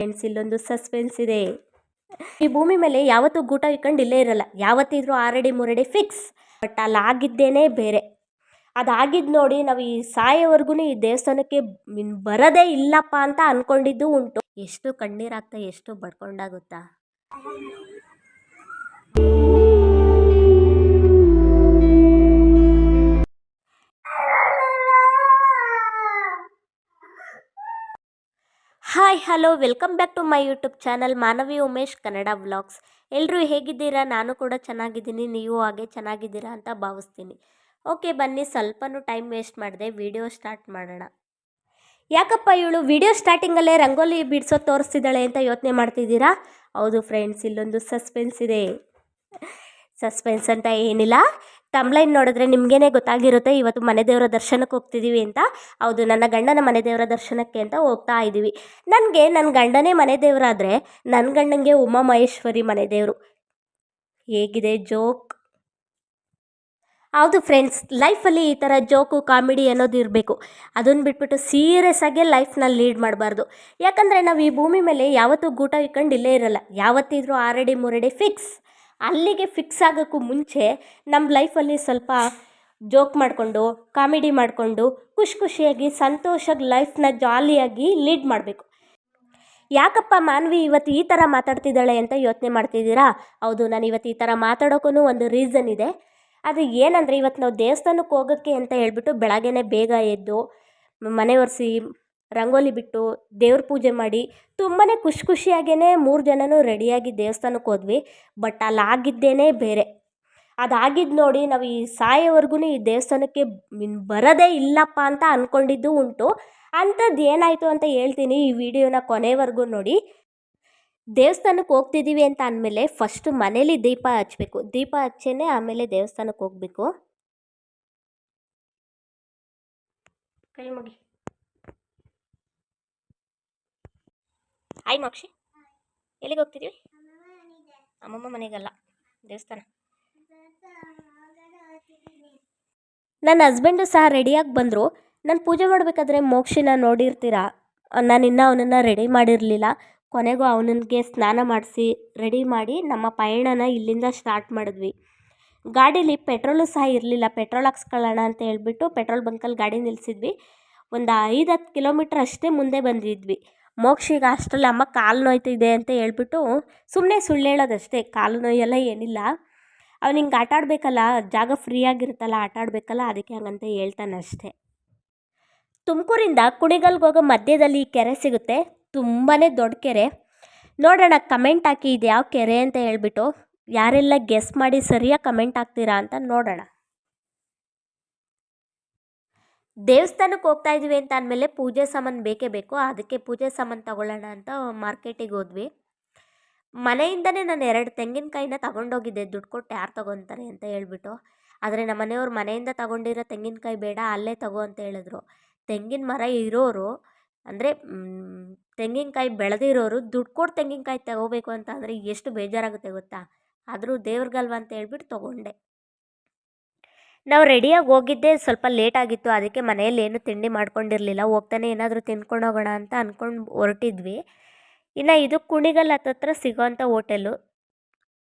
Friends ಇಲ್ಲೊಂದು suspense ಇದೆ. ಈ ಭೂಮಿ ಮೇಲೆ ಯಾವತ್ತೂ ಗೂಟ ಇಟ್ಕೊಂಡು ಇಲ್ಲೇ ಇರಲ್ಲ. ಯಾವತ್ತಿದ್ರು ಆರಡಿ ಮೂರಡಿ ಫಿಕ್ಸ್ ಬಟ್ ಅಲ್ಲಿ ಆಗಿದ್ದೇನೆ ಬೇರೆ. ಅದಾಗಿದ್ ನೋಡಿ ನಾವು ಈ ಸಾಯೋವರೆಗೂ ಈ ದೇವಸ್ಥಾನಕ್ಕೆ ಬರದೇ ಬರೋದೇ ಇಲ್ಲಪ್ಪ ಅಂತ ಅನ್ಕೊಂಡಿದ್ದು ಉಂಟು. ಎಷ್ಟು ಕಣ್ಣೀರಾಗ್ತಾ ಎಷ್ಟು ಬಡ್ಕೊಂಡಾಗುತ್ತಾ? Hello, welcome back to my YouTube channel Manavi Umesh, Kannada vlogs. ಎಲ್ಲರೂ ಹೇಗಿದ್ದೀರಾ? ನಾನು ಕೂಡ ಚೆನ್ನಾಗಿದ್ದೀನಿ. ನೀವು ಹಾಗೆ ಚೆನ್ನಾಗಿದ್ದೀರಾ ಅಂತ ಭಾವಿಸ್ತೀನಿ. ಓಕೆ, ಬನ್ನಿ, ಸ್ವಲ್ಪನೂ ಟೈಮ್ ವೇಸ್ಟ್ ಮಾಡಿದೆ ವಿಡಿಯೋ ಸ್ಟಾರ್ಟ್ ಮಾಡೋಣ. ಯಾಕಪ್ಪ ಇವಳು ವಿಡಿಯೋ ಸ್ಟಾರ್ಟಿಂಗಲ್ಲೇ ರಂಗೋಲಿ ಬಿಡಿಸೋ ತೋರಿಸ್ತಿದ್ದಾಳೆ ಅಂತ ಯೋಚನೆ ಮಾಡ್ತಿದ್ದೀರಾ? ಹೌದು ಫ್ರೆಂಡ್ಸ್, ಇಲ್ಲೊಂದು ಸಸ್ಪೆನ್ಸ್ ಇದೆ. ಸಸ್ಪೆನ್ಸ್ ಅಂತ ಏನಿಲ್ಲ. ತಮ್ಲೈನ್ ನೋಡಿದ್ರೆ ನಿಮಗೇನೆ ಗೊತ್ತಾಗಿರುತ್ತೆ, ಇವತ್ತು ಮನೆ ದೇವರ ದರ್ಶನಕ್ಕೆ ಹೋಗ್ತಿದ್ದೀವಿ ಅಂತ. ಹೌದು, ನನ್ನ ಗಂಡನ ಮನೆ ದೇವರ ದರ್ಶನಕ್ಕೆ ಅಂತ ಹೋಗ್ತಾ ಇದ್ದೀವಿ ನನಗೆ ನನ್ನ ಗಂಡನೇ ಮನೆ ದೇವರಾದರೆ ನನ್ನ ಗಂಡನಿಗೆ ಉಮಾ ಮಹೇಶ್ವರಿ ಮನೆ ದೇವರು. ಹೇಗಿದೆ ಜೋಕ್? ಹೌದು ಫ್ರೆಂಡ್ಸ್ ಲೈಫಲ್ಲಿ ಈ ಥರ ಜೋಕು, ಕಾಮಿಡಿ ಅನ್ನೋದು ಇರಬೇಕು. ಅದನ್ನು ಬಿಟ್ಬಿಟ್ಟು ಸೀರಿಯಸ್ ಆಗಿ ಲೈಫ್ನ ಲೀಡ್ ಮಾಡಬಾರ್ದು. ಯಾಕಂದರೆ ನಾವು ಈ ಭೂಮಿ ಮೇಲೆ ಯಾವತ್ತೂ ಗೂಟ ಇಟ್ಕೊಂಡು ಇಲ್ಲೇ ಇರಲ್ಲ. ಯಾವತ್ತಿದ್ರೂ ಆರಡಿ ಮೂರಡಿ ಫಿಕ್ಸ್ ಅಲ್ಲಿಗೆ ಫಿಕ್ಸ್ ಆಗೋಕ್ಕೂ ಮುಂಚೆ ನಮ್ಮ ಲೈಫಲ್ಲಿ ಸ್ವಲ್ಪ ಜೋಕ್ ಮಾಡಿಕೊಂಡು ಕಾಮಿಡಿ ಮಾಡಿಕೊಂಡು, ಖುಷಿ ಖುಷಿಯಾಗಿ ಸಂತೋಷವಾಗಿ ಲೈಫ್ನ ಜಾಲಿಯಾಗಿ ಲೀಡ್ ಮಾಡಬೇಕು. ಯಾಕಪ್ಪ ಮಾನ್ವಿ ಇವತ್ತು ಈ ಥರ ಮಾತಾಡ್ತಿದ್ದಾಳೆ ಅಂತ ಯೋಚನೆ ಮಾಡ್ತಿದ್ದೀರಾ? ಹೌದು, ನಾನು ಇವತ್ತು ಈ ಥರ ಮಾತಾಡೋಕ್ಕೂ ಒಂದು ರೀಸನ್ ಇದೆ. ಅದು ಏನಂದರೆ, ಇವತ್ತು ನಾವು ದೇವಸ್ಥಾನಕ್ಕೆ ಹೋಗೋಕ್ಕೆ ಅಂತ ಹೇಳ್ಬಿಟ್ಟು ಬೆಳಗ್ಗೆನೇ ಬೇಗ ಎದ್ದು ಮನೆ ಒರೆಸಿ ರಂಗೋಲಿ ಬಿಟ್ಟು ದೇವ್ರ ಪೂಜೆ ಮಾಡಿ ತುಂಬಾ ಖುಷಿ ಖುಷಿಯಾಗೇ ಮೂರು ಜನನೂ ರೆಡಿಯಾಗಿ ದೇವಸ್ಥಾನಕ್ಕೆ ಹೋದ್ವಿ. ಬಟ್ ಅಲ್ಲಿ ಆಗಿದ್ದೇನೆ ಬೇರೆ. ಅದಾಗಿದ್ದು ನೋಡಿ ನಾವು ಈ ಸಾಯೋವರೆಗೂ ಈ ದೇವಸ್ಥಾನಕ್ಕೆ ಬರೋದೇ ಇಲ್ಲಪ್ಪ ಅಂತ ಅಂದ್ಕೊಂಡಿದ್ದು ಉಂಟು. ಅಂಥದ್ದು ಏನಾಯಿತು ಅಂತ ಹೇಳ್ತೀನಿ ಈ ವಿಡಿಯೋನ ಕೊನೆವರೆಗೂ ನೋಡಿ. ದೇವಸ್ಥಾನಕ್ಕೆ ಹೋಗ್ತಿದ್ದೀವಿ ಅಂತ ಅಂದಮೇಲೆ ಫಸ್ಟ್ ಮನೇಲಿ ದೀಪ ಹಚ್ಚಬೇಕು ದೀಪ ಹಚ್ಚೇನೆ ಆಮೇಲೆ ದೇವಸ್ಥಾನಕ್ಕೆ ಹೋಗಬೇಕು. ಕೈ ಮುಗಿ. ಆಯ್ ಮೋಕ್ಷಿ ಎಲ್ಲಿಗೆ ಹೋಗ್ತಿದೀವಿ? ಅಮ್ಮಮ್ಮ ಮನೆಗಲ್ಲ, ದೇವಸ್ಥಾನ. ನನ್ನ ಹಸ್ಬೆಂಡು ಸಹ ರೆಡಿಯಾಗಿ ಬಂದರು. ನಾನು ಪೂಜೆ ಮಾಡಬೇಕಾದ್ರೆ ಮೋಕ್ಷಿನ ನೋಡಿರ್ತೀರಾ? ನಾನು ಇನ್ನೂ ಅವನನ್ನು ರೆಡಿ ಮಾಡಿರಲಿಲ್ಲ. ಕೊನೆಗೂ ಅವನಿಗೆ ಸ್ನಾನ ಮಾಡಿಸಿ ರೆಡಿ ಮಾಡಿ ನಮ್ಮ ಪಯಣನ ಇಲ್ಲಿಂದ ಸ್ಟಾರ್ಟ್ ಮಾಡಿದ್ವಿ. ಗಾಡೀಲಿ ಪೆಟ್ರೋಲು ಸಹ ಇರಲಿಲ್ಲ. ಪೆಟ್ರೋಲ್ ಹಾಕ್ಸ್ಕೊಳ್ಳೋಣ ಅಂತ ಹೇಳ್ಬಿಟ್ಟು ಪೆಟ್ರೋಲ್ ಬಂಕಲ್ಲಿ ಗಾಡಿ ನಿಲ್ಲಿಸಿದ್ವಿ ಒಂದು ಐದು ಹತ್ತು ಕಿಲೋಮೀಟ್ರ್ ಅಷ್ಟೇ ಮುಂದೆ ಬಂದಿದ್ವಿ. ಮೋಕ್ಷಿಗೆ ಅಷ್ಟರಲ್ಲಿ ಅಮ್ಮ ಕಾಲು ನೋಯ್ತಿದೆ ಅಂತ ಹೇಳ್ಬಿಟ್ಟು ಸುಮ್ಮನೆ ಸುಳ್ಳು ಹೇಳೋದಷ್ಟೇ, ಕಾಲು ನೋಯೆಲ್ಲ ಏನಿಲ್ಲ. ಅವ್ನು ಹಿಂಗೆ ಆಟ ಜಾಗ ಫ್ರೀ ಆಗಿರುತ್ತಲ್ಲ ಆಟ ಆಡಬೇಕಲ್ಲ ಅದಕ್ಕೆ ಹಂಗಂತ ಹೇಳ್ತಾನೆ ಅಷ್ಟೇ. ತುಮಕೂರಿಂದ ಕುಣಿಗಲ್ಗೆ ಹೋಗೋ ಮಧ್ಯದಲ್ಲಿ ಕೆರೆ ಸಿಗುತ್ತೆ ತುಂಬಾ ದೊಡ್ಡ ಕೆರೆ. ನೋಡೋಣ, ಕಮೆಂಟ್ ಹಾಕಿ ಇದು ಯಾವ ಕೆರೆ ಅಂತ ಹೇಳ್ಬಿಟ್ಟು, ಯಾರೆಲ್ಲ ಗೆಸ್ ಮಾಡಿ ಸರಿಯಾಗಿ ಕಮೆಂಟ್ ಹಾಕ್ತೀರಾ ಅಂತ ನೋಡೋಣ. ದೇವಸ್ಥಾನಕ್ಕೆ ಹೋಗ್ತಾ ಇದ್ವಿ ಅಂತ ಅಂದಮೇಲೆ ಪೂಜೆ ಸಾಮಾನು ಬೇಕೇ ಬೇಕು. ಅದಕ್ಕೆ ಪೂಜೆ ಸಾಮಾನು ತಗೊಳ್ಳೋಣ ಅಂತ ಮಾರ್ಕೆಟಿಗೆ ಹೋದ್ವಿ. ಮನೆಯಿಂದನೇ ನಾನು ಎರಡು ತೆಂಗಿನಕಾಯಿನ ತಗೊಂಡೋಗಿದ್ದೆ. ದುಡ್ಡು ಕೊಟ್ಟು ಯಾರು ತಗೊತಾರೆ ಅಂತ ಹೇಳ್ಬಿಟ್ಟು. ಆದರೆ ನಮ್ಮ ಮನೆಯವ್ರು ಮನೆಯಿಂದ ತಗೊಂಡಿರೋ ತೆಂಗಿನಕಾಯಿ ಬೇಡ, ಅಲ್ಲೇ ತಗೋ ಅಂತ ಹೇಳಿದ್ರು. ತೆಂಗಿನ ಮರ ಇರೋರು, ಅಂದರೆ ತೆಂಗಿನಕಾಯಿ ಬೆಳೆದಿರೋರು ದುಡ್ಡು ಕೊಟ್ಟು ತೆಂಗಿನಕಾಯಿ ತಗೋಬೇಕು ಅಂತ ಅಂದರೆ ಎಷ್ಟು ಬೇಜಾರಾಗುತ್ತೆ ಗೊತ್ತಾ? ಆದರೂ ದೇವ್ರಿಗಲ್ವ ಅಂತ ಹೇಳ್ಬಿಟ್ಟು ತೊಗೊಂಡೆ. ನಾವು ರೆಡಿಯಾಗಿ ಹೋಗಿದ್ದೆ, ಸ್ವಲ್ಪ ಲೇಟ್ ಆಗಿತ್ತು, ಅದಕ್ಕೆ ಮನೆಯಲ್ಲಿ ಏನು ತಿಂಡಿ ಮಾಡ್ಕೊಂಡಿರಲಿಲ್ಲ, ಹೋಗ್ತಾನೆ ಏನಾದರೂ ತಿನ್ಕೊಂಡು ಹೋಗೋಣ ಅಂತ ಅಂದ್ಕೊಂಡು ಹೊರಟಿದ್ವಿ. ಇನ್ನು ಇದು ಕುಣಿಗಲ್ ಹತ್ತತ್ರ ಸಿಗೋವಂಥ ಹೋಟೆಲು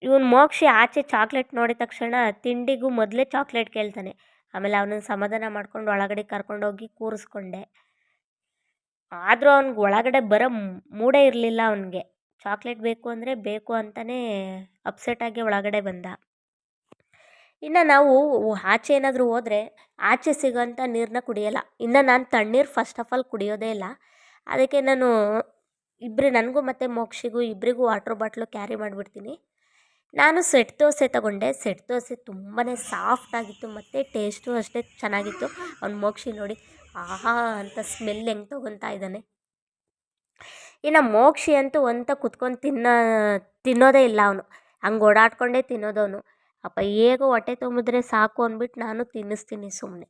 ಇವನು ಮೋಕ್ಷಿ ಆಚೆ ಚಾಕ್ಲೇಟ್ ನೋಡಿದ ತಕ್ಷಣ ತಿಂಡಿಗೂ ಮೊದಲೇ ಚಾಕ್ಲೇಟ್ ಕೇಳ್ತಾನೆ. ಆಮೇಲೆ ಅವನನ್ನು ಸಮಾಧಾನ ಮಾಡ್ಕೊಂಡು ಒಳಗಡೆ ಕರ್ಕೊಂಡೋಗಿ ಕೂರಿಸ್ಕೊಂಡೆ. ಆದರೂ ಅವ್ನಿಗೆ ಒಳಗಡೆ ಬರೋ ಮೂಡೇ ಇರಲಿಲ್ಲ ಅವನಿಗೆ. ಚಾಕ್ಲೇಟ್ ಬೇಕು ಅಂದರೆ ಬೇಕು ಅಂತಲೇ ಅಪ್ಸೆಟಾಗಿ ಒಳಗಡೆ ಬಂದ. ಇನ್ನು ನಾವು ಆಚೆ ಏನಾದರೂ ಹೋದರೆ ಆಚೆ ಸಿಗೋಂಥ ನೀರನ್ನ ಕುಡಿಯೋಲ್ಲ. ಇನ್ನು ನಾನು ತಣ್ಣೀರು ಫಸ್ಟ್ ಆಫ್ ಆಲ್ ಕುಡಿಯೋದೇ ಇಲ್ಲ. ಅದಕ್ಕೆ ನಾನು ಇಬ್ಬರು ನನಗೂ ಮತ್ತು ಮೋಕ್ಷಿಗೂ ಇಬ್ಬರಿಗೂ ವಾಟ್ರ್ ಬಾಟ್ಲು ಕ್ಯಾರಿ ಮಾಡಿಬಿಡ್ತೀನಿ. ನಾನು ಸೆಟ್ ದೋಸೆ ತಗೊಂಡೆ. ಸೆಟ್ ದೋಸೆ ತುಂಬಾ ಸಾಫ್ಟಾಗಿತ್ತು ಮತ್ತು ಟೇಸ್ಟು ಅಷ್ಟೇ ಚೆನ್ನಾಗಿತ್ತು. ಅವ್ನ ಮೋಕ್ಷಿ ನೋಡಿ, ಆಹಾ, ಅಂತ ಸ್ಮೆಲ್ ಹೆಂಗೆ ತೊಗೊತಾ ಇದ್ದಾನೆ? ಇನ್ನು ಮೋಕ್ಷಿ ಅಂತೂ ಅಂತ ಕುತ್ಕೊಂಡು ತಿನ್ನೋ, ತಿನ್ನೋದೇ ಇಲ್ಲ ಅವನು. ಹಂಗೆ ಓಡಾಡ್ಕೊಂಡೇ ತಿನ್ನೋದವನು. ಅಪ್ಪ, ಹೇಗೋ ಹೊಟ್ಟೆ ತುಂಬಿದ್ರೆ ಸಾಕು ಅಂದ್ಬಿಟ್ಟು ನಾನು ತಿನ್ನಿಸ್ತೀನಿ ಸುಮ್ಮನೆ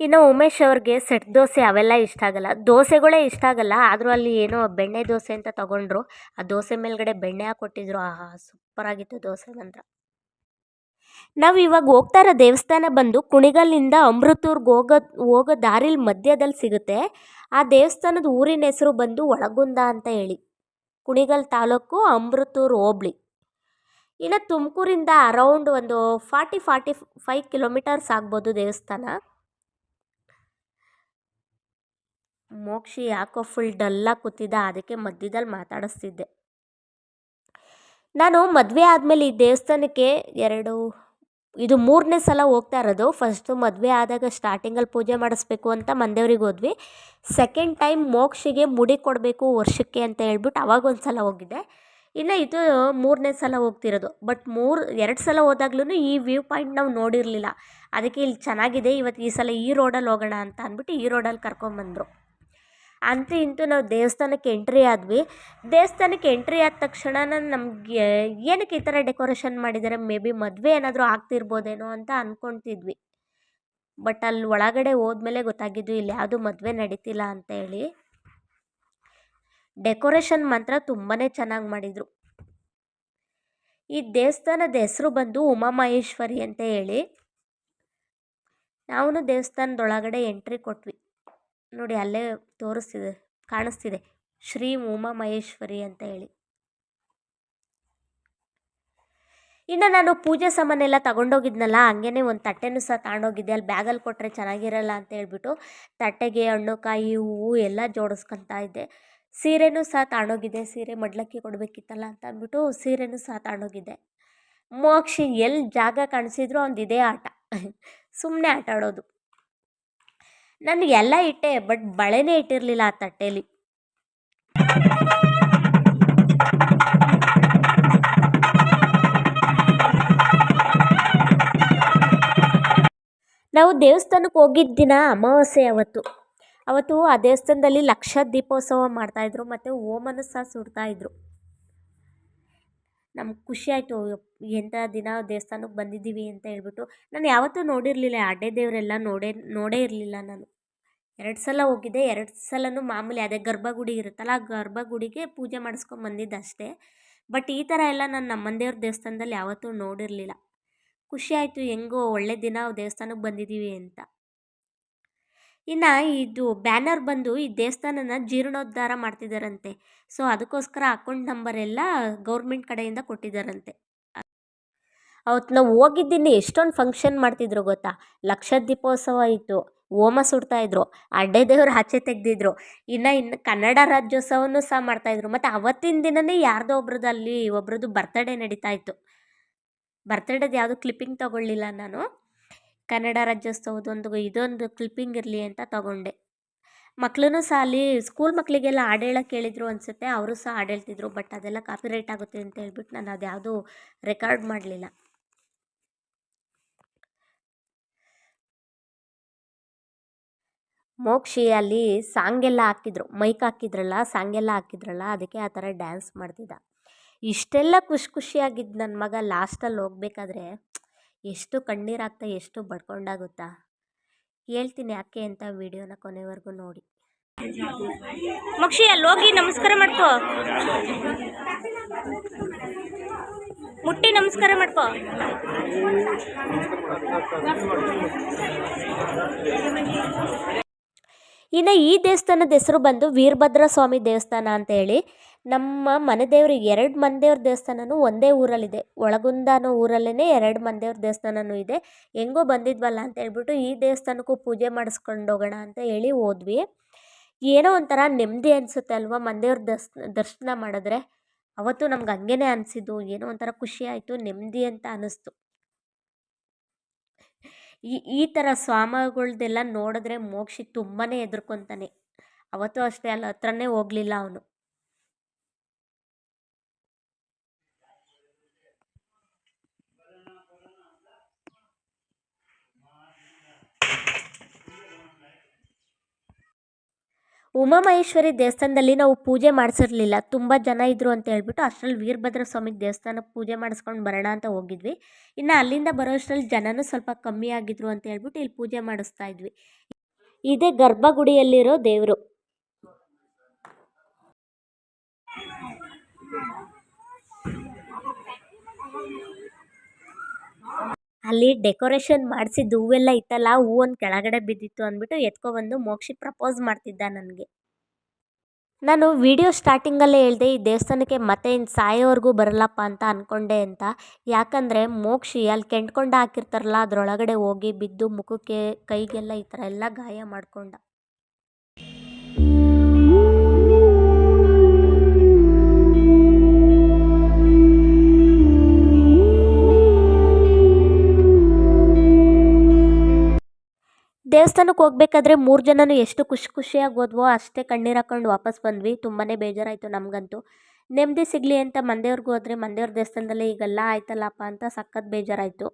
ಇನ್ನು ಉಮೇಶ್ ಅವ್ರಿಗೆ ಸೆಟ್ ದೋಸೆ ಅವೆಲ್ಲ ಇಷ್ಟ ಆಗಲ್ಲ. ದೋಸೆಗಳೇ ಇಷ್ಟ ಆಗಲ್ಲ. ಆದರೂ ಅಲ್ಲಿ ಏನೋ ಬೆಣ್ಣೆ ದೋಸೆ ಅಂತ ತಗೊಂಡ್ರು. ಆ ದೋಸೆ ಮೇಲ್ಗಡೆ ಬೆಣ್ಣೆ ಹಾಕ್ಕೊಟ್ಟಿದ್ರು ಆಹಾ, ಸೂಪರಾಗಿತ್ತು ದೋಸೆ ಮಾತ್ರ. ನಾವು ಇವಾಗ ಹೋಗ್ತಾ ಇರೋ ದೇವಸ್ಥಾನ ಬಂದು ಕುಣಿಗಲ್ಲಿಂದ ಅಮೃತೂರ್ಗೆ ಹೋಗೋ ಹೋಗೋ ದಾರಿಲಿ ಮಧ್ಯದಲ್ಲಿ ಸಿಗುತ್ತೆ. ಆ ದೇವಸ್ಥಾನದ ಊರಿನ ಹೆಸರು ಬಂದು ಒಳಗುಂದ ಅಂತ ಹೇಳಿ. ಕುಣಿಗಲ್ ತಾಲೂಕು ಅಮೃತೂರು ಹೋಬ್ಳಿ. ಇನ್ನು ತುಮಕೂರಿಂದ ಅರೌಂಡ್ ಒಂದು ಫಾರ್ಟಿ ಫಾರ್ಟಿ ಫೈವ್ ಕಿಲೋಮೀಟರ್ಸ್ ಆಗ್ಬೋದು ದೇವಸ್ಥಾನ. ಮೋಕ್ಷಿ ಯಾಕೋ ಫುಲ್ ಡಲ್ಲಾಗಿ ಕೂತಿದ್ದ, ಅದಕ್ಕೆ ಮಧ್ಯದಲ್ಲಿ ಮಾತಾಡಿಸ್ತಿದ್ದೆ. ನಾನು ಮದುವೆ ಆದಮೇಲೆ ಈ ದೇವಸ್ಥಾನಕ್ಕೆ ಎರಡು ಇದು ಮೂರನೇ ಸಲ ಹೋಗ್ತಾ ಇರೋದು. ಫಸ್ಟು ಮದುವೆ ಆದಾಗ ಸ್ಟಾರ್ಟಿಂಗಲ್ಲಿ ಪೂಜೆ ಮಾಡಿಸ್ಬೇಕು ಅಂತ ಮಂದೇವ್ರಿಗೆ ಹೋದ್ವಿ. ಸೆಕೆಂಡ್ ಟೈಮ್ ಮೋಕ್ಷಿಗೆ ಮುಡಿ ಕೊಡಬೇಕು ವರ್ಷಕ್ಕೆ ಅಂತ ಹೇಳ್ಬಿಟ್ಟು ಅವಾಗ ಒಂದು ಸಲ ಹೋಗಿದ್ದೆ. ಇನ್ನು ಇದು ಮೂರನೇ ಸಲ ಹೋಗ್ತಿರೋದು. ಬಟ್ ಮೂರು, ಎರಡು ಸಲ ಹೋದಾಗ್ಲೂ ಈ ವ್ಯೂ ಪಾಯಿಂಟ್ ನಾವು ನೋಡಿರಲಿಲ್ಲ. ಅದಕ್ಕೆ ಇಲ್ಲಿ ಚೆನ್ನಾಗಿದೆ ಇವತ್ತು ಈ ಸಲ ಈ ರೋಡಲ್ಲಿ ಹೋಗೋಣ ಅಂತ ಅಂದ್ಬಿಟ್ಟು ಈ ರೋಡಲ್ಲಿ ಕರ್ಕೊಂಬಂದರು. ಅಂತೂ ಇಂತೂ ನಾವು ದೇವಸ್ಥಾನಕ್ಕೆ ಎಂಟ್ರಿ ಆದ್ವಿ. ದೇವಸ್ಥಾನಕ್ಕೆ ಎಂಟ್ರಿ ಆದ ತಕ್ಷಣ ನಮಗೆ ಏನಕ್ಕೆ ಈ ಥರ ಡೆಕೋರೇಷನ್ ಮಾಡಿದ್ದಾರೆ? ಮೇ ಬಿ ಮದುವೆ ಏನಾದರೂ ಆಗ್ತಿರ್ಬೋದೇನೋ ಅಂತ ಅಂದ್ಕೊತಿದ್ವಿ ಬಟ್ ಅಲ್ಲಿ ಒಳಗಡೆ ಹೋದ್ಮೇಲೆ ಗೊತ್ತಾಗಿದ್ದು ಇಲ್ಲಿ ಯಾವುದು ಮದುವೆ ನಡೀತಿಲ್ಲ ಅಂತ ಹೇಳಿ. ಡೆಕೋರೇಷನ್ ಮಾತ್ರ ತುಂಬಾ ಚೆನ್ನಾಗಿ ಮಾಡಿದರು. ಈ ದೇವಸ್ಥಾನದ ಹೆಸರು ಬಂದು ಉಮಾಮಹೇಶ್ವರಿ ಅಂತ ಹೇಳಿ. ನಾವು ದೇವಸ್ಥಾನದೊಳಗಡೆ ಎಂಟ್ರಿ ಕೊಟ್ವಿ. ನೋಡಿ ಅಲ್ಲೇ ತೋರಿಸ್ತಿದೆ, ಕಾಣಿಸ್ತಿದೆ. ಶ್ರೀ ಉಮಾ ಮಹೇಶ್ವರಿ ಅಂತ ಹೇಳಿ. ಇನ್ನು ನಾನು ಪೂಜೆ ಸಾಮಾನೆಲ್ಲ ತಗೊಂಡೋಗಿದ್ನಲ್ಲ, ಹಂಗೇನೆ ಒಂದು ತಟ್ಟೆನೂ ಸಹ ತಗೊಂಡೋಗಿದ್ದೆ ಅಲ್ಲಿ ಬ್ಯಾಗಲ್ಲಿ ಕೊಟ್ಟರೆ ಚೆನ್ನಾಗಿರಲ್ಲ ಅಂತ ಹೇಳ್ಬಿಟ್ಟು ತಟ್ಟೆಗೆ ಹಣ್ಣು ಕಾಯಿ ಹೂವು ಎಲ್ಲ ಜೋಡಿಸ್ಕೊತಾ ಇದ್ದೆ. ಸೀರೆನೂ ಸಹ ತಗೊಂಡೋಗಿದ್ದೆ ಸೀರೆ ಮಡ್ಲಕ್ಕಿ ಕೊಡಬೇಕಿತ್ತಲ್ಲ ಅಂತ ಅಂದ್ಬಿಟ್ಟು ಸೀರೆನೂ ಸಹ ತಗೊಂಡೋಗಿದ್ದೆ ಮೋಕ್ಷಿ ಎಲ್ಲಿ ಜಾಗ ಕಾಣಿಸಿದ್ರು ಅವ್ನು ಇದೇ ಆಟ. ಸುಮ್ಮನೆ ಆಟ ಆಡೋದು ನಾನು ಎಲ್ಲ ಇಟ್ಟೆ, ಬಟ್ ಬಳೆನೇ ಇಟ್ಟಿರಲಿಲ್ಲ ಆ ತಟ್ಟೆಲಿ. ನಾವು ದೇವಸ್ಥಾನಕ್ಕೆ ಹೋಗಿದ್ದ ದಿನ ಅಮಾವಾಸ್ಯೆ ಅವತ್ತು. ಅವತ್ತು ಆ ದೇವಸ್ಥಾನದಲ್ಲಿ ಲಕ್ಷ ದೀಪೋತ್ಸವ ಮಾಡ್ತಾಯಿದ್ರು ಮತ್ತು ಓಮನ ಸಹ ಸುಡ್ತಾಯಿದ್ರು ನಮ್ಗೆ ಖುಷಿ ಆಯಿತು ಎಂಥ ದಿನ ದೇವಸ್ಥಾನಕ್ಕೆ ಬಂದಿದ್ದೀವಿ ಅಂತ ಹೇಳ್ಬಿಟ್ಟು. ನಾನು ಯಾವತ್ತೂ ನೋಡಿರಲಿಲ್ಲ, ಅಡ್ಡೆ ದೇವರೆಲ್ಲ ನೋಡೇ ನೋಡೇ ಇರಲಿಲ್ಲ ನಾನು. ಎರಡು ಸಲ ಹೋಗಿದ್ದೆ, ಎರಡು ಸಲನೂ ಮಾಮೂಲಿ ಅದೇ ಗರ್ಭಗುಡಿ ಇರುತ್ತಲ್ಲ, ಆ ಗರ್ಭಗುಡಿಗೆ ಪೂಜೆ ಮಾಡಿಸ್ಕೊಂಡು ಬಟ್ ಈ ಥರ ಎಲ್ಲ ನಾನು ನಮ್ಮ ದೇವ್ರ ದೇವಸ್ಥಾನದಲ್ಲಿ ಯಾವತ್ತೂ ನೋಡಿರಲಿಲ್ಲ. ಖುಷಿ ಆಯಿತು, ಹೆಂಗೋ ಒಳ್ಳೆ ದಿನ ದೇವಸ್ಥಾನಕ್ಕೆ ಬಂದಿದ್ದೀವಿ ಅಂತ. ಇನ್ನು ಇದು ಬ್ಯಾನರ್ ಬಂದು ಈ ದೇವಸ್ಥಾನನ ಜೀರ್ಣೋದ್ಧಾರ ಮಾಡ್ತಿದ್ದಾರಂತೆ ಸೊ ಅದಕ್ಕೋಸ್ಕರ ಅಕೌಂಟ್ ನಂಬರ್ ಎಲ್ಲ ಗೌರ್ಮೆಂಟ್ ಕಡೆಯಿಂದ ಕೊಟ್ಟಿದ್ದಾರಂತೆ ಅವತ್ತು ನಾವು ಹೋಗಿದ್ದೀನಿ, ಎಷ್ಟೊಂದು ಫಂಕ್ಷನ್ ಮಾಡ್ತಿದ್ರು ಗೊತ್ತಾ? ಲಕ್ಷ ದೀಪೋತ್ಸವ ಇತ್ತು, ಹೋಮ ಸುಡ್ತಾಯಿದ್ರು ಅಡ್ಡೆ ದೇವ್ರು ಆಚೆ ತೆಗೆದಿದ್ರು, ಇನ್ನು ಇನ್ನು ಕನ್ನಡ ರಾಜ್ಯೋತ್ಸವನೂ ಸಹ ಮಾಡ್ತಾಯಿದ್ರು ಮತ್ತು ಅವತ್ತಿನ ದಿನವೇ ಯಾರ್ದೋ ಒಬ್ರದ್ದು ಅಲ್ಲಿ ಒಬ್ರದ್ದು ಬರ್ತಡೇ ನಡೀತಾ ಇತ್ತು. ಬರ್ತಡೇದು ಯಾವುದು ಕ್ಲಿಪ್ಪಿಂಗ್ ತೊಗೊಳ್ಳಿಲ್ಲ ನಾನು. ಕನ್ನಡ ರಾಜ್ಯೋತ್ಸವದೊಂದು ಇದೊಂದು ಕ್ಲಿಪ್ಪಿಂಗ್ ಇರಲಿ ಅಂತ ತಗೊಂಡೆ. ಮಕ್ಕಳೂ ಸಹ ಅಲ್ಲಿ ಸ್ಕೂಲ್ ಮಕ್ಕಳಿಗೆಲ್ಲ ಹಾಡು ಹೇಳೋಕ್ಕೆ ಹೇಳಿದ್ರು ಅನಿಸುತ್ತೆ, ಅವರು ಸಹ ಹಾಡು ಬಟ್ ಅದೆಲ್ಲ ಕಾಪಿರೈಟ್ ಆಗುತ್ತೆ ಅಂತ ಹೇಳ್ಬಿಟ್ಟು ನಾನು ಅದ್ಯಾವುದೂ ರೆಕಾರ್ಡ್ ಮಾಡಲಿಲ್ಲ. ಮೋಕ್ಷಿ ಅಲ್ಲಿ ಸಾಂಗೆಲ್ಲ ಹಾಕಿದ್ರು ಮೈಕ್ ಹಾಕಿದ್ರಲ್ಲ ಸಾಂಗೆಲ್ಲ ಹಾಕಿದ್ರಲ್ಲ, ಅದಕ್ಕೆ ಆ ಥರ ಡ್ಯಾನ್ಸ್ ಮಾಡ್ತಿದ್ದ. ಇಷ್ಟೆಲ್ಲ ಖುಷಿ ಖುಷಿಯಾಗಿದ್ದು ನನ್ನ ಮಗ ಲಾಸ್ಟಲ್ಲಿ ಹೋಗ್ಬೇಕಾದ್ರೆ ಎಷ್ಟು ಕಣ್ಣೀರಾಗ್ತಾ ಎಷ್ಟು ಬಡ್ಕೊಂಡಾಗುತ್ತಾ? ಹೇಳ್ತೀನಿ ಯಾಕೆ ಅಂತ ವಿಡಿಯೋನ ಕೊನೆವರೆಗೂ ನೋಡಿ. ಮಕ್ಷಿ, ಅಲ್ಲಿ ಹೋಗಿ ನಮಸ್ಕಾರ ಮಾಡ್ಕೋ. ಮುಟ್ಟಿ, ನಮಸ್ಕಾರ ಮಾಡ್ಕೋ. ಇನ್ನು ಈ ದೇವಸ್ಥಾನದ ಹೆಸರು ಬಂದು ವೀರಭದ್ರ ಸ್ವಾಮಿ ದೇವಸ್ಥಾನ ಅಂತ ಹೇಳಿ. ನಮ್ಮ ಮನೆ ದೇವ್ರಿಗೆ ಎರಡು ಮನೆ ದೇವ್ರ ದೇವಸ್ಥಾನನೂ ಒಂದೇ ಊರಲ್ಲಿದೆ. ಒಳಗುಂದ ಅನ್ನೋ ಊರಲ್ಲೇ ಎರಡು ಮನೆ ದೇವ್ರ ದೇವಸ್ಥಾನನೂ ಇದೆ. ಹೆಂಗೋ ಬಂದಿದ್ವಲ್ಲ ಅಂತ ಹೇಳ್ಬಿಟ್ಟು ಈ ದೇವಸ್ಥಾನಕ್ಕೂ ಪೂಜೆ ಮಾಡಿಸ್ಕೊಂಡು ಹೋಗೋಣ ಅಂತ ಹೇಳಿ ಹೋದ್ವಿ. ಏನೋ ಒಂಥರ ನೆಮ್ಮದಿ ಅನಿಸುತ್ತೆ ಅಲ್ವಾ ಮನೆ ದೇವ್ರ ದರ್ಶನ ಮಾಡಿದ್ರೆ. ಅವತ್ತು ನಮ್ಗೆ ಹಂಗೇನೆ ಅನಿಸಿದ್ದು, ಏನೋ ಒಂಥರ ಖುಷಿ ಆಯಿತು, ನೆಮ್ಮದಿ ಅಂತ ಅನ್ನಿಸ್ತು ಈ ಈ ಥರ ಸ್ವಾಮಿಗಳ್ದೆಲ್ಲ ನೋಡಿದ್ರೆ ಮೋಕ್ಷಿ ತುಂಬಾ ಎದುರ್ಕೊತಾನೆ ಅವತ್ತು ಅಷ್ಟೇ ಅಲ್ಲ, ಹತ್ರನೇ ಹೋಗಲಿಲ್ಲ ಅವನು. ಉಮಾಮಹೇಶ್ವರಿ ದೇವಸ್ಥಾನದಲ್ಲಿ ನಾವು ಪೂಜೆ ಮಾಡಿಸಿರ್ಲಿಲ್ಲ. ತುಂಬ ಜನ ಇದ್ದರು ಅಂತ ಹೇಳ್ಬಿಟ್ಟು ಅಷ್ಟರಲ್ಲಿ ವೀರಭದ್ರ ಸ್ವಾಮಿ ದೇವಸ್ಥಾನಕ್ಕೆ ಪೂಜೆ ಮಾಡಿಸ್ಕೊಂಡು ಬರೋಣ ಅಂತ ಹೋಗಿದ್ವಿ. ಇನ್ನು ಅಲ್ಲಿಂದ ಬರೋ ಅಷ್ಟರಲ್ಲಿ ಜನನೂ ಸ್ವಲ್ಪ ಕಮ್ಮಿ ಆಗಿದ್ರು ಅಂತ ಹೇಳ್ಬಿಟ್ಟು ಇಲ್ಲಿ ಪೂಜೆ ಮಾಡಿಸ್ತಾ ಇದ್ವಿ. ಇದೇ ಗರ್ಭಗುಡಿಯಲ್ಲಿರೋ ದೇವರು. ಅಲ್ಲಿ ಡೆಕೋರೇಷನ್ ಮಾಡಿಸಿದ್ದು ಹೂವೆಲ್ಲ ಇತ್ತಲ್ಲ ಹೂವೊಂದು ಕೆಳಗಡೆ ಬಿದ್ದಿತ್ತು ಅಂದ್ಬಿಟ್ಟು ಎತ್ಕೊಬಂದು ಮೋಕ್ಷಿ ಪ್ರಪೋಸ್ ಮಾಡ್ತಿದ್ದ ನನಗೆ. ನಾನು ವಿಡಿಯೋ ಸ್ಟಾರ್ಟಿಂಗಲ್ಲೇ ಹೇಳಿದೆ, ಈ ದೇವಸ್ಥಾನಕ್ಕೆ ಮತ್ತೆ ಇನ್ನು ಸಾಯೋವರೆಗೂ ಬರಲ್ಲಪ್ಪ ಅಂತ ಅಂದ್ಕೊಂಡೆ ಅಂತ. ಯಾಕಂದರೆ ಮೋಕ್ಷಿ ಅಲ್ಲಿ ಕೆಂಡ್ಕೊಂಡು ಹಾಕಿರ್ತಾರಲ್ಲ, ಅದರೊಳಗಡೆ ಹೋಗಿ ಬಿದ್ದು ಮುಖಕ್ಕೆ, ಕೈಗೆಲ್ಲ ಈ ಥರ ಎಲ್ಲ ಗಾಯ ಮಾಡ್ಕೊಂಡ. ದೇವಸ್ಥಾನಕ್ಕೆ ಹೋಗ್ಬೇಕಾದ್ರೆ ಮೂರು ಜನನು ಎಷ್ಟು ಖುಷಿ ಖುಷಿಯಾಗಿ ಹೋದ್ವೋ ಅಷ್ಟೇ ಕಣ್ಣೀರು ಹಾಕೊಂಡು ವಾಪಸ್ ಬಂದ್ವಿ. ತುಂಬಾ ಬೇಜಾರಾಯಿತು ನಮಗಂತೂ. ನೆಮ್ಮದಿ ಸಿಗಲಿ ಅಂತ ಮಂದೇವ್ರಿಗೆ ಹೋದ್ರೆ ಮಂದೇವ್ರ ದೇವಸ್ಥಾನದಲ್ಲಿ ಈಗೆಲ್ಲ ಆಯ್ತಲ್ಲಪ್ಪ ಅಂತ ಸಖತ್ ಬೇಜಾರಾಯಿತು.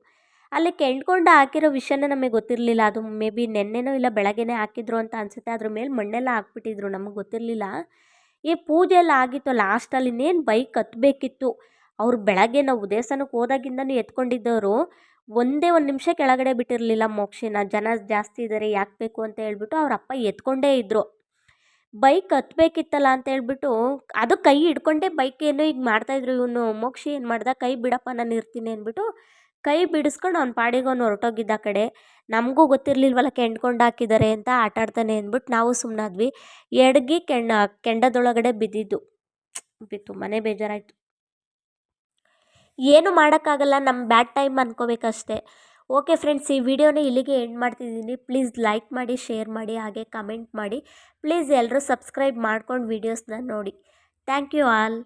ಅಲ್ಲಿ ಕೆಂಡ್ಕೊಂಡು ಹಾಕಿರೋ ವಿಷಯನೇ ನಮಗೆ ಗೊತ್ತಿರಲಿಲ್ಲ. ಅದು ಮೇ ಬಿ ನೆನ್ನೆನೋ ಇಲ್ಲ ಬೆಳಗ್ಗೆನೇ ಹಾಕಿದ್ರು ಅಂತ ಅನಿಸುತ್ತೆ. ಅದ್ರ ಮೇಲೆ ಮಣ್ಣೆಲ್ಲ ಹಾಕ್ಬಿಟ್ಟಿದ್ರು. ನಮಗೆ ಗೊತ್ತಿರಲಿಲ್ಲ. ಈ ಪೂಜೆ ಎಲ್ಲ ಆಗಿತ್ತು ಲಾಸ್ಟಲ್ಲಿ ಇನ್ನೇನು ಬೈಕ್ ಹತ್ಬೇಕಿತ್ತು. ಅವ್ರು ಬೆಳಗ್ಗೆ ನಾವು ದೇವಸ್ಥಾನಕ್ಕೆ ಹೋದಾಗಿಂದನೂ ಎತ್ಕೊಂಡಿದ್ದವರು ಒಂದೇ ಒಂದು ನಿಮಿಷ ಕೆಳಗಡೆ ಬಿಟ್ಟಿರಲಿಲ್ಲ ಮೋಕ್ಷಿನ. ಜನ ಜಾಸ್ತಿ ಇದ್ದಾರೆ ಯಾಕೆ ಬೇಕು ಅಂತ ಹೇಳ್ಬಿಟ್ಟು ಅವ್ರ ಅಪ್ಪ ಎತ್ಕೊಂಡೇ ಇದ್ದರು ಬೈಕ್ ಹತ್ಬೇಕಿತ್ತಲ್ಲ ಅಂತ ಹೇಳ್ಬಿಟ್ಟು ಅದು ಕೈ ಹಿಡ್ಕೊಂಡೇ ಬೈಕ್ ಏನೋ ಈಗ ಮಾಡ್ತಾಯಿದ್ರು ಇವನು. ಮೋಕ್ಷಿ ಏನು ಮಾಡ್ದ? ಕೈ ಬಿಡಪ್ಪ, ನಾನು ಇರ್ತೀನಿ ಅಂದ್ಬಿಟ್ಟು ಕೈ ಬಿಡಿಸ್ಕೊಂಡು ಅವ್ನ ಪಾಡಿಗೆ ಅವ್ನು ಹೊರಟೋಗಿದ್ದ ಕಡೆ. ನಮಗೂ ಗೊತ್ತಿರಲಿಲ್ವಲ್ಲ ಕೆಂಡ್ಕೊಂಡು ಹಾಕಿದ್ದಾರೆ ಅಂತ ಆಟ ಆಡ್ತಾನೆ ಅಂದ್ಬಿಟ್ಟು ನಾವು ಸುಮ್ಮನಾದ್ವಿ ಎಡಗಿ ಕೆಂಡ, ಕೆಂಡದೊಳಗಡೆ ಬಿದ್ದಿದ್ದು. ತುಂಬಾ ಬೇಜಾರಾಯಿತು. ಏನು ಮಾಡೋಕ್ಕಾಗಲ್ಲ ನಮ್ಮ ಬ್ಯಾಡ್ ಟೈಮ್ ಅಂದ್ಕೋಬೇಕಷ್ಟೇ ಓಕೆ ಫ್ರೆಂಡ್ಸ್, ಈ ವಿಡಿಯೋನ ಇಲ್ಲಿಗೆ ಎಂಡ್ ಮಾಡ್ತಿದ್ದೀನಿ. ಪ್ಲೀಸ್ ಲೈಕ್ ಮಾಡಿ, ಶೇರ್ ಮಾಡಿ, ಹಾಗೆ ಕಮೆಂಟ್ ಮಾಡಿ. ಪ್ಲೀಸ್ ಎಲ್ಲರೂ ಸಬ್ಸ್ಕ್ರೈಬ್ ಮಾಡ್ಕೊಂಡು ವೀಡಿಯೋಸ್ನ ನೋಡಿ. Thank you all.